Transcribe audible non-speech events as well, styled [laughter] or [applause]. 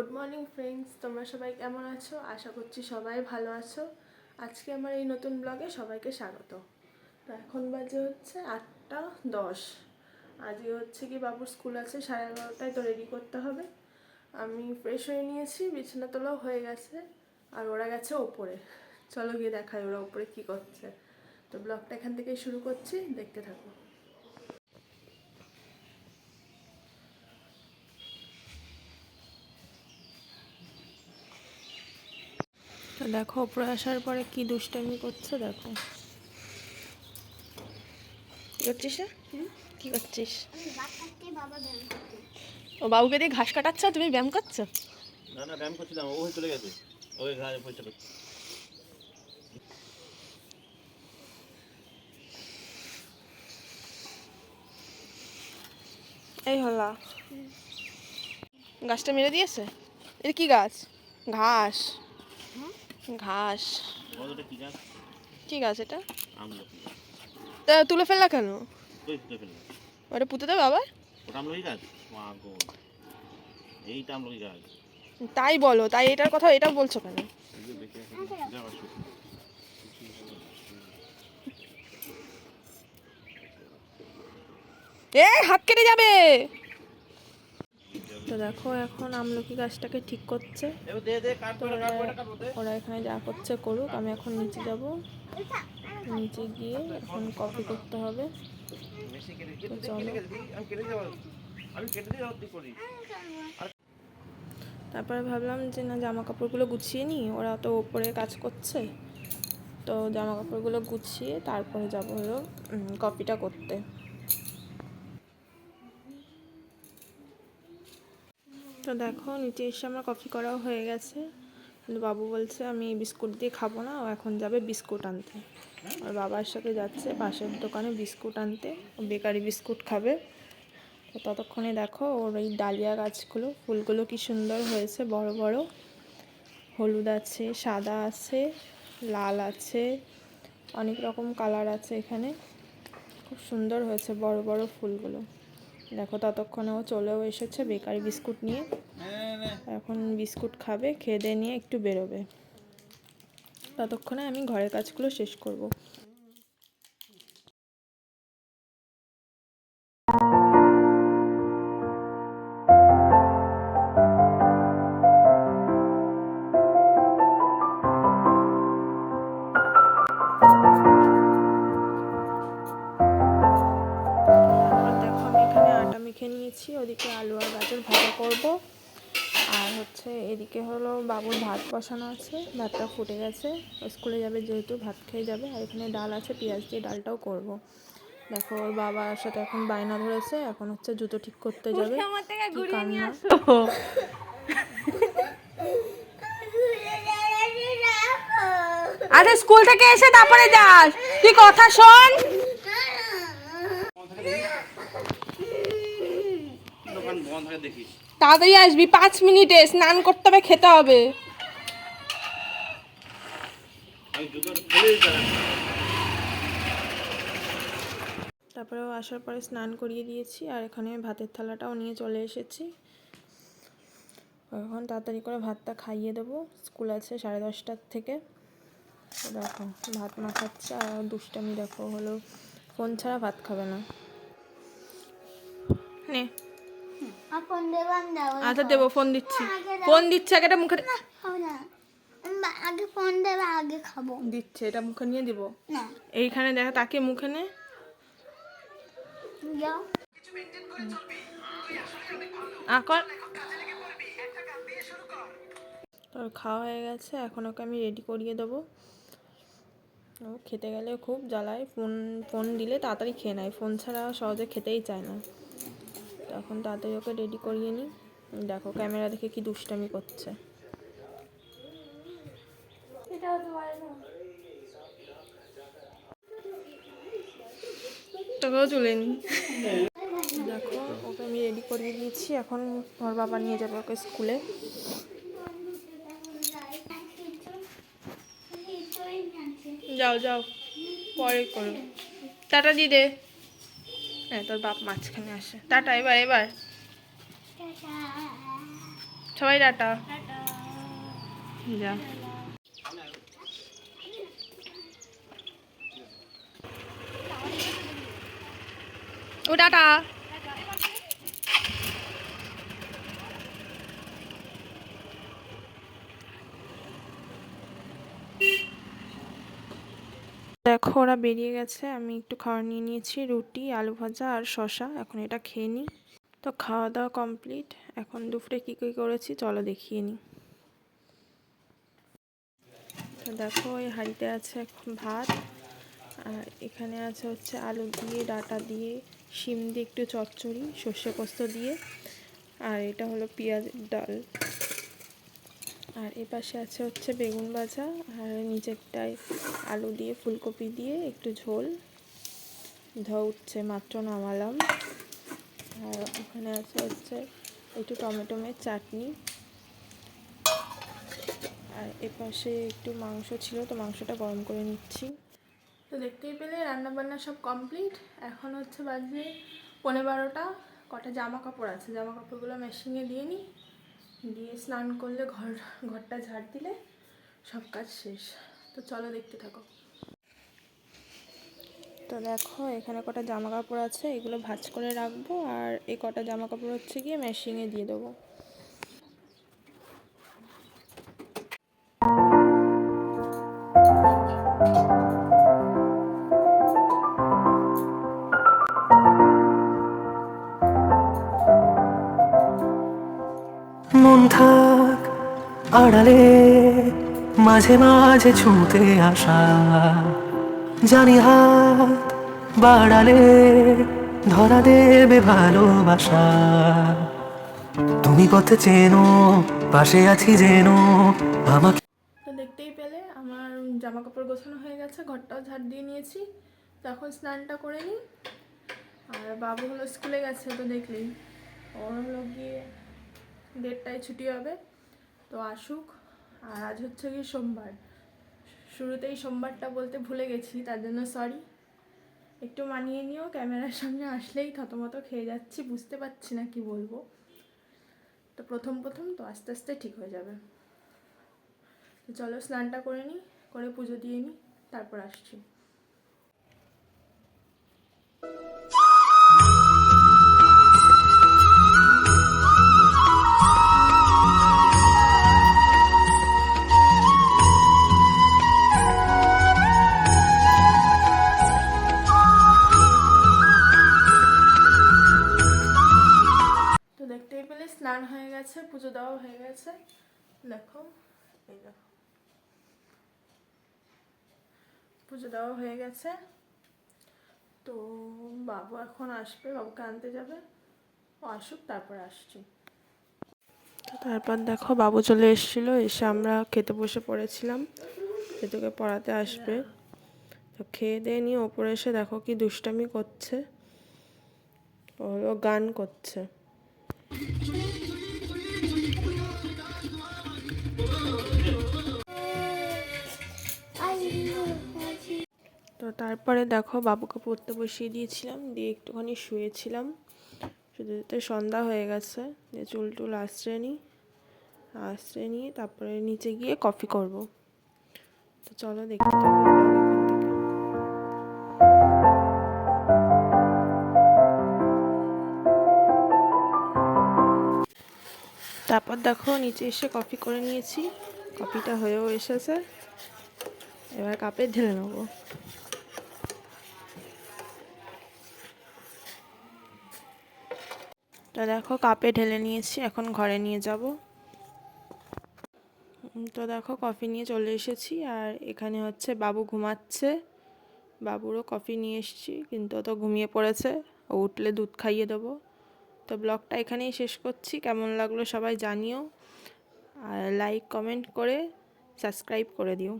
Good morning friends তোমরা সবাই কেমন আছো? আশা করছি সবাই ভালো আছো। আজকে আমার এই নতুন ব্লগে সবাইকে স্বাগত। তো এখন বাজে হচ্ছে আটটা দশ। আজকে হচ্ছে কি বাবুর স্কুল আছে, সাড়ে এগারোটায় তো রেডি করতে হবে। আমি ফ্রেশ হয়ে নিয়েছি, বিছানা তোলাও হয়ে গেছে, আর ওরা গেছে ওপরে। চলো গিয়ে দেখাই ওরা ওপরে কী করছে। তো ব্লগটা এখান থেকেই শুরু করছি, দেখতে থাকো। দেখো ওপরে আসার পরে কি দুষ্টামি করছে দেখো। কি করছিস? কি করছিস? ও বাবুকে দিয়ে ঘাস কাটাচ্ছ? তুমি ব্যায়াম করছ? না না ব্যায়াম করছিলাম ও চলে গেছে। ওই ঘাড়ে পয়সা করছে। এই হলা। গাছটা মেরে দিয়েছে? এটা কি গাছ? ঘাস। ঘাস। কি গাছ এটা। তা তুলে ফেললা কেন? ওটা পুঁতে দেবে আবার? ওটা আমলকি গাছ? মা গো এইটা আমলকি গাছ। তাই বলো তাই এটার কথা এটা বলছো কেন? আসো। এ হাত কেটে যাবে! তো দেখো এখন আমলকি গাছটাকে ঠিক করছে। ওরা এখানে যা করছে করুক, আমি এখন নিচে যাব। নিচে গিয়ে এখন কফি করতে হবে। চলো। তারপরে ভাবলাম যে না জামা কাপড়গুলো গুছিয়ে নিই। ওরা তো ওপরে কাজ করছে। তো জামা কাপড়গুলো গুছিয়ে তারপরে যাব হলো কপিটা করতে। তো দেখো, নিচে এসে আমার কফি করাও হয়ে গেছে। কিন্তু বাবু বলছে, আমি বিস্কুট দিয়ে খাব না, ও এখন যাবে বিস্কুট আনতে। আর বাবার সাথে যাচ্ছে, পাশের দোকানে বিস্কুট আনতে। ও বেকারি বিস্কুট খাবে। তো ততক্ষণে দেখো, ওর এই ডালিয়া গাছগুলো, ফুলগুলো কি সুন্দর হয়েছে, বড় বড়। হলুদ আছে, সাদা আছে, লাল আছে, অনেক রকম কালার আছে এখানে। খুব সুন্দর হয়েছে বড় বড় ফুলগুলো। দেখো ততক্ষণে ও চলেও এসেছে বেকারি বিস্কুট নিয়ে। এখন বিস্কুট খাবে, খেয়ে নিয়ে একটু বেরোবে। ততক্ষণে আমি ঘরের কাজগুলো শেষ করব। নিয়েছি ওদিকে আলু আর গাজর ভাজা করব। আর হচ্ছে এদিকে হলো বাবুর ভাত বসানো আছে ভাতটা ফুটে গেছে। স্কুলে যাবে যেহেতু ভাত খেয়ে যাবে আর এখানে ডাল আছে পেঁয়াজ দিয়ে ডালটাও করব। দেখো ওর বাবার সাথে এখন বায়না ধরেছে এখন হচ্ছে জুতো ঠিক করতে যাবে। কান্না। [laughs] আরে স্কুল থেকে এসে তারপরে যাস। তুই কথা শোন দোকান বন্ধ থাকে দেখি তাড়াতাড়ি আসবি, পাঁচ মিনিটে স্নান করতে হবে, খেতে হবে। আমি জুতো খুলে দিতাম তারপরে আসার পরে স্নান করিয়ে দিয়েছি, আর এখানে ভাতের থালাটাও নিয়ে চলে এসেছি। এখন তাড়াতাড়ি করে ভাতটা খাইয়ে দেবো, স্কুল আছে সাড়ে দশটার থেকে। দেখো, ভাত মাখাচ্ছে আর দুষ্টামি দেখো হলো, ফোন ছাড়া ভাত খাবে না। নে। আচ্ছা দেবো ফোন দিচ্ছি। ফোন দিচ্ছে আগে এটা মুখে আগে ফোন দেবে আগে খাব। দিচ্ছে এটা মুখে নিয়ে দিব। এইখানে দেখা তাকে মুখে নে। আকর তোর খাওয়া হয়ে গেছে এখন ওকে আমি রেডি করিয়ে দেবো। ও খেতে গেলে খুব জ্বালায় ফোন ফোন দিলে তাড়াতাড়ি খেয়ে নেয়। ফোন ছাড়া সহজে খেতেই চায় না। এখন তাড়াতাড়ি ওকে রেডি করিয়ে নিই। দেখো ক্যামেরা দেখে কি দুষ্টামি করছে। তোকেও তুলে নি দেখো ওকে আমি রেডি করিয়ে দিয়েছি। এখন ওর বাবা নিয়ে যাবে ওকে স্কুলে। যাও যাও পরে করো টাটা দিয়ে দে হ্যাঁ তোর বাপ মাঝখানে আসে। টাটা এবার এবার। সবাই টাটা। যা। ও টাটা। দেখো, ওরা বেরিয়ে গেছে। আমি একটু খাবার নিয়ে নিয়েছি, রুটি, আলু ভাজা আর শশা এখন এটা খেয়ে নিই। তো খাওয়া দাওয়া কমপ্লিট। এখন দুপুরে কী কী করেছি চলো দেখিয়ে নিই। তো দেখো ওই হাঁড়িতে আছে এখন ভাত। আর এখানে আছে হচ্ছে আলু দিয়ে, ডাটা দিয়ে, শিম দিয়ে একটু চচ্চড়ি, সর্ষে পোস্ত দিয়ে। আর এটা হলো পেঁয়াজের ডাল। আর এ পাশে আছে হচ্ছে বেগুন ভাজা আর নিচেরটায় আলু দিয়ে, ফুলকপি দিয়ে একটু ঝোল। ধোয়া উঠছে, মাত্র নামালাম। আর ওখানে আছে হচ্ছে একটু টমেটোমের চাটনি। আর এ পাশে একটু মাংস ছিল, তো মাংসটা গরম করে নিচ্ছি। তো দেখতেই পেলে রান্না বান্না সব কমপ্লিট। এখন হচ্ছে বাজে পনেরো বারোটা। কটা জামা কাপড় আছে, জামা কাপড়গুলো মেশিনে দিয়ে নিই। দিয়ে স্নান করলে ঘর, ঘরটা ঝাড় দিলে সব কাজ শেষ। তো চলো দেখতে থাকো। তো দেখো, এখানে কটা জামা কাপড় আছে, এগুলো ভাজ করে রাখব, আর এই কটা জামা কাপড় হচ্ছে গিয়ে মেশিনে দিয়ে দেবো। আড়ালে মাঝে মাঝে ছুঁতে আসা। জানি হাত বাড়ালে ধরা দেবে ভালোবাসা। তুমি পথে চেনো, পাশে আছি যেন, আমাকে দেখতেই পেলে আমার জামা কাপড় গোছানো হয়ে গেছে, ঘরটাও ঝাড় দিয়ে নিয়েছি। তো এখন স্নানটা করে নিই। আর বাবু হলো স্কুলে গেছে, তো দেখলেই। ওর হলো গিয়ে দেড়টায় ছুটি হবে। তো আসুক, আর আজ হচ্ছে গিয়ে সোমবার। শুরুতেই সোমবারটা বলতে ভুলে গেছি, তার জন্য সরি একটু মানিয়ে নিও, ক্যামেরার সামনে আসলেই থতমতো খেয়ে যাচ্ছি, বুঝতে পারছি না কি বলব। তো প্রথম প্রথম তো আস্তে আস্তে ঠিক হয়ে যাবে। তো চলো স্নানটা করে নিই, করে পুজো দিয়ে নিই, তারপর আসছি। পুজো দেওয়া হয়ে গেছে। দেখো, এই দেখো। পুজো দেওয়া হয়ে গেছে। তো বাবু এখন আসবে, বাবুকে আনতে যাবে। ও আসুক, তারপর আসছি। তো তারপর দেখো, বাবু চলে এসেছিল, এসে আমরা খেতে বসে পড়েছিলাম। যেটুকে পড়াতে আসবে। তো খেয়ে দিয়ে নিয়ে ওপরে এসে দেখো কি দুষ্টামি করছে। ও গান করছে। তারপরে দেখো বাবুকে পড়তে বসিয়ে দিয়েছিলাম, দিয়ে একটুখানি শুয়েছিলাম। শুধু সন্ধ্যা হয়ে গেছে, দিয়ে চুল টুল আশ্রয় নিই আশ্রয় নিয়ে তারপরে নিচে গিয়ে কফি করব। তো চলো দেখতে তারপর দেখো নিচে এসে কফি করে নিয়েছি, কফিটা হয়েও এসেছে। এবার কাপে ঢেলে নেব। তো দেখো কাপে ঢেলে নিয়েছি, এখন ঘরে নিয়ে যাব। তো দেখো কফি নিয়ে চলে এসেছি, আর এখানে হচ্ছে বাবু ঘুমাচ্ছে। বাবুরও কফি নিয়ে এসেছি, কিন্তু তো ঘুমিয়ে পড়েছে, ও উঠলে দুধ খাইয়ে দেবো। তো ব্লগটা এখানেই শেষ করছি, কেমন লাগল সবাই জানিও, আর লাইক কমেন্ট করে সাবস্ক্রাইব করে দিও।